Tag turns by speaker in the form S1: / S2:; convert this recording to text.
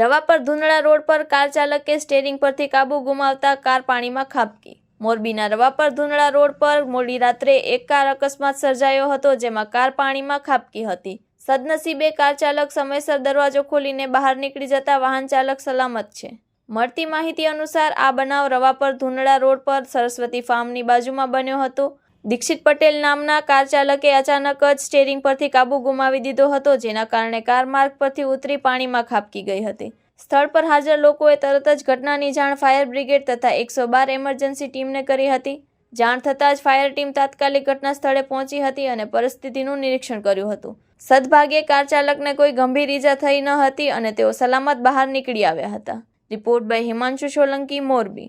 S1: રવા પર ધુંધળા રોડ પર કાર ચાલકે સ્ટેરિંગ પરથી કાબુ ગુમાવતા કાર પાણીમાં ખાબકી. મોરબીના રવા પર ધુંધળા રોડ પર મોડી રાત્રે એક કાર અકસ્માત સર્જાયો હતો જેમાં કાર પાણીમાં ખાબકી હતી. સદનસીબે કાર ચાલક સમયસર દરવાજો ખોલીને બહાર નીકળી જતા વાહન ચાલક સલામત છે. મળતી માહિતી અનુસાર આ બનાવ રવા પર ધુંધળા રોડ પર સરસ્વતી ફાર્મની બાજુમાં બન્યો હતો. દીક્ષિત પટેલ નામના કાર ચાલકે અચાનક જ સ્ટેરિંગ પરથી કાબુ ગુમાવી દીધો હતો, જેના કારણે કાર માર્ગ પરથી ઉતરી પાણીમાં ખાબકી ગઈ હતી. સ્થળ પર હાજર લોકોએ તરત જ ઘટનાની જાણ ફાયર બ્રિગેડ તથા એકસો બાર એમરજન્સી ટીમને કરી હતી. જાણ થતાં જ ફાયર ટીમ તાત્કાલિક ઘટના સ્થળે પહોંચી હતી અને પરિસ્થિતિનું નિરીક્ષણ કર્યું હતું. સદભાગ્યે કાર ચાલકને કોઈ ગંભીર ઈજા થઈ ન હતી અને તેઓ સલામત બહાર નીકળી આવ્યા હતા. Report by Himanshu Solanki, Morbi.